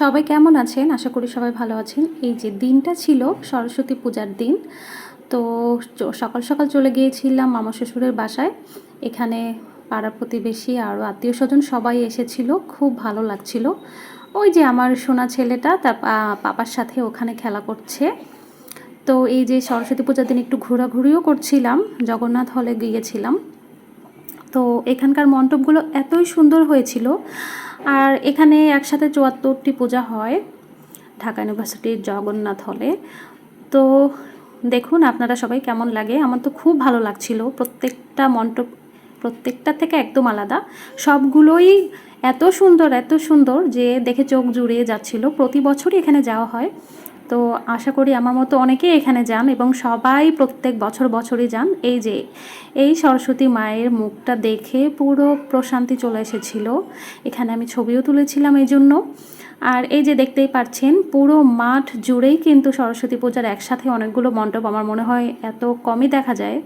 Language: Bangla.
সবাই কেমন আছেন? আশা করি সবাই ভালো আছেন। এই যে দিনটা ছিল সরস্বতী পূজার দিন, তো সকাল সকাল চলে গিয়েছিলাম মামা শ্বশুরের বাসায়। এখানে পাড়া প্রতিবেশী আর আত্মীয় স্বজন সবাই এসেছিল, খুব ভালো লাগছিল। ওই যে আমার সোনা ছেলেটা তার পাপার সাথে ওখানে খেলা করছে। তো এই যে সরস্বতী পূজার দিন একটু ঘোরাঘুরিও করছিলাম, জগন্নাথ হলে গিয়েছিলাম। তো এখানকার মণ্ডপগুলো এতই সুন্দর হয়েছিল আর এখানে একসাথে চুয়াত্তরটি পূজা হয় ঢাকা ইউনিভার্সিটির জগন্নাথ হলে। তো দেখুন আপনারা সবাই কেমন লাগে। আমার তো খুব ভালো লাগছিল। প্রত্যেকটা মন্টপ প্রত্যেকটা থেকে একদম আলাদা। সবগুলোই এত সুন্দর এত সুন্দর যে দেখে চোখ জুড়িয়ে যাচ্ছিল। প্রতি বছরই এখানে যাওয়া হয়। তো আশা করি আমার মতো অনেকেই এখানে যান এবং সবাই প্রত্যেক বছর বছরই যান। এই যে, এই সরস্বতী মায়ের মুখটা দেখে পুরো প্রশান্তি চলে এসেছিল। এখানে আমি ছবিও তুলেছিলাম এই জন্য আর এই যে দেখতেই পাচ্ছেন, পুরো মাঠ জুড়েই কিন্তু সরস্বতী পূজার একসাথে অনেকগুলো মণ্ডপ। আমার মনে হয় এত কমই দেখা যায়।